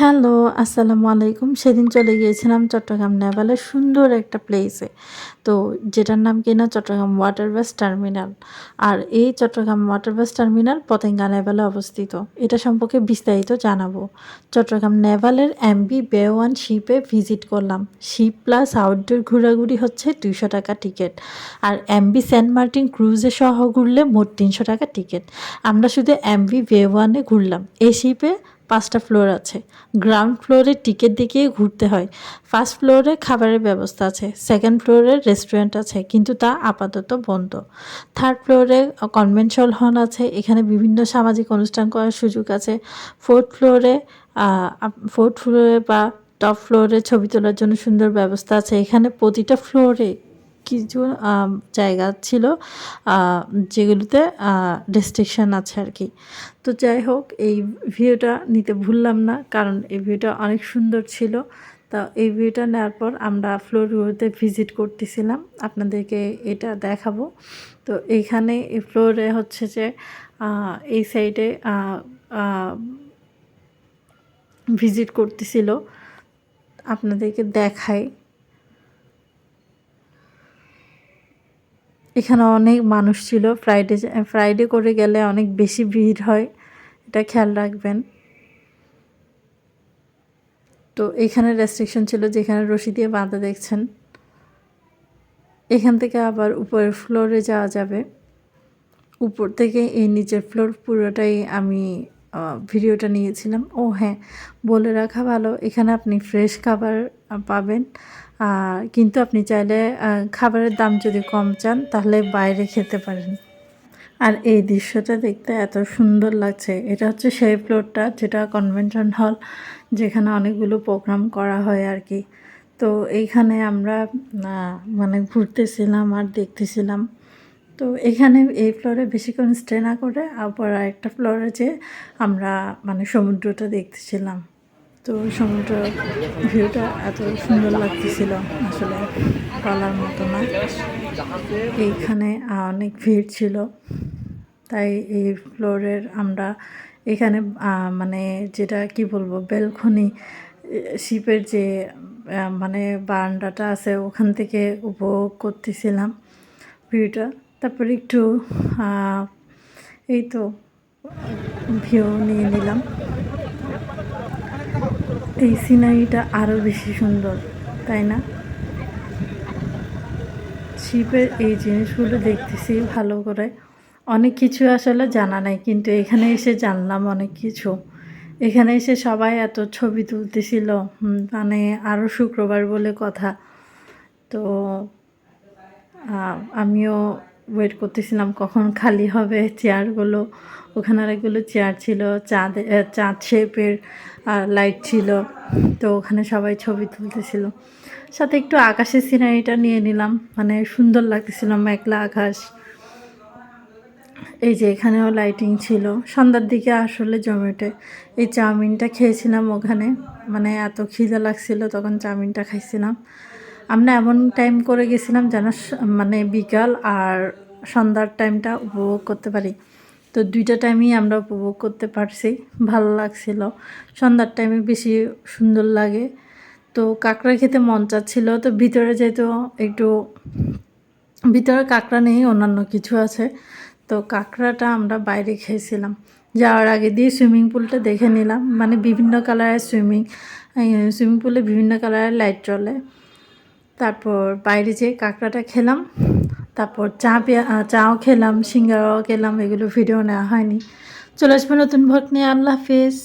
Hello, আসসালামু আলাইকুম। সেদিন চলে গিয়েছিলাম চট্টগ্রাম নেভালের সুন্দর একটা প্লেসে তো যেটার নাম কিনা চট্টগ্রাম ওয়াটার বাস টার্মিনাল আর এই Chattogram water bus terminal Patenga নেভালে অবস্থিত। এটা সম্পর্কে বিস্তারিত জানাব। চট্টগ্রাম নেভালের এমবি বে ওয়ান শিপে ভিজিট করলাম। শিপ প্লাস আউটডোর ঘোরাঘুরি হচ্ছে দুইশো টাকা টিকিট আর এমবি সেন্ট মার্টিন ক্রুজে সহ ঘুরলে মোট তিনশো টাকা টিকিট আমরা শুধু এমবি বে ওয়ানে ঘুরলাম। এই শিপে পাঁচটা ফ্লোর আছে। গ্রাউন্ড ফ্লোরে টিকিট দেখিয়ে ঘুরতে হয়। ফার্স্ট ফ্লোরে খাবারের ব্যবস্থা আছে সেকেন্ড ফ্লোরে রেস্টুরেন্ট আছে, কিন্তু তা আপাতত বন্ধ। থার্ড ফ্লোরে কনভেনশন হল আছে, এখানে বিভিন্ন সামাজিক অনুষ্ঠান করার সুযোগ আছে। ফোর্থ ফ্লোরে ফোর্থ ফ্লোরে বা টপ ফ্লোরে ছবি তোলার জন্য সুন্দর ব্যবস্থা আছে। এখানে প্রতিটা ফ্লোরে কিছু জায়গা ছিল যেগুলোতে রেস্ট্রিকশন আছে আর কি। তো যাই হোক, এই ভিউটা নিতে ভুললাম না, কারণ এই ভিউটা অনেক সুন্দর ছিল। তো এই ভিউটা নেওয়ার পর আমরা ফ্লোরগুলোতে ভিজিট করতেছিলাম। আপনাদেরকে এটা দেখাবো। তো এইখানে এই ফ্লোরে হচ্ছে যে এই সাইডে ভিজিট করতেছিল। আপনাদেরকে দেখাই। এখানে অনেক মানুষ ছিল। ফ্রাইডে ফ্রাইডে করে গেলে অনেক বেশি ভিড় হয়, এটা খেয়াল রাখবেন। তো এখানে রেস্ট্রিকশন ছিল যেখানে রশি দিয়ে বাঁধা দেখছেন। এখান থেকে আবার উপরের ফ্লোরে যাওয়া যাবে। উপর থেকে এই নিচের ফ্লোর পুরোটাই আমি ভিডিওটা নিয়েছিলাম। ও হ্যাঁ বলে রাখা ভালো, এখানে আপনি ফ্রেশ খাবার পাবেন। কিন্তু আপনি চাইলে খাবারের দাম যদি কম চান, তাহলে বাইরে খেতে পারেন। আর এই দৃশ্যটা দেখতে এত সুন্দর লাগছে। এটা হচ্ছে সেই ফ্লোরটা, যেটা কনভেনশন হল, যেখানে অনেকগুলো প্রোগ্রাম করা হয় আর কি। তো এইখানে আমরা মানে ঘুরতেছিলাম আর দেখতেছিলাম। তো এখানে এই ফ্লোরে বেশিক্ষণ স্টে না করে, আবার একটা ফ্লোরে যে আমরা মানে সমুদ্রটা দেখতেছিলাম। তো সমুদ্র ভিউটা এত সুন্দর লাগতেছিল, আসলে বলার মতো না। এইখানে অনেক ভিড় ছিল, তাই এই ফ্লোরের আমরা এখানে মানে যেটা কি বলব, বেলখনি, শিপের যে মানে বারান্দাটা আছে, ওখান থেকে উপভোগ করতেছিলাম ভিউটা। তারপরে একটু এই তো, ভিউ নিয়ে নিলাম। এই সিনারিটা আরও বেশি সুন্দর, তাই না? শিপের এই জিনিসগুলো দেখতেছি ভালো করে। অনেক কিছু আসলে জানা নাই, কিন্তু এখানে এসে জানলাম অনেক কিছু। এখানে এসে সবাই এত ছবি তুলতেছিল মানে আরও শুক্রবার বলে কথা। তো আমিও ওয়েট করতেছিলাম কখন খালি হবে চেয়ারগুলো। ওখানে অনেকগুলো চেয়ার ছিল, চাঁদ চাঁদ শেপের লাইট ছিল। তো ওখানে সবাই ছবি তুলতেছিল। সাথে একটু আকাশের সিনারিটা নিয়ে নিলাম। মানে সুন্দর লাগতেছিল, মেঘলা আকাশ। এই যে এখানেও লাইটিং ছিল। সন্ধ্যার দিকে আসলে জমেটে। এই চাউমিনটা খেয়েছিলাম ওখানে। মানে এত খিদে লাগছিল, তখন চাউমিনটা খাইছিলাম। আমরা এমন টাইম করে গেছিলাম যেন মানে বিকাল আর সন্ধ্যার টাইমটা উপভোগ করতে পারি। তো দুইটা টাইমই আমরা উপভোগ করতে পারছি, ভালো লাগছিল। সন্ধ্যার টাইমে বেশি সুন্দর লাগে। তো কাঁকড়া খেতে মন চাচ্ছিল, তো ভিতরে যেহেতু একটু, ভিতরে কাঁকড়া নেই, অন্যান্য কিছু আছে। তো কাঁকড়াটা আমরা বাইরে খেয়েছিলাম। যাওয়ার আগে দিয়ে সুইমিং পুলটা দেখে নিলাম। মানে বিভিন্ন কালারের সুইমিং সুইমিং পুলে বিভিন্ন কালারের লাইট চলে তারপর বাইরে যেয়ে কাঁকড়াটা খেলাম। তারপর চা চাও খেলাম, সিঙ্গারাও খেলাম, এগুলো ভিডিও নেওয়া হয়নি। চলে আসবে নতুন ভোগ নিয়ে। আল্লাহ হাফিজ।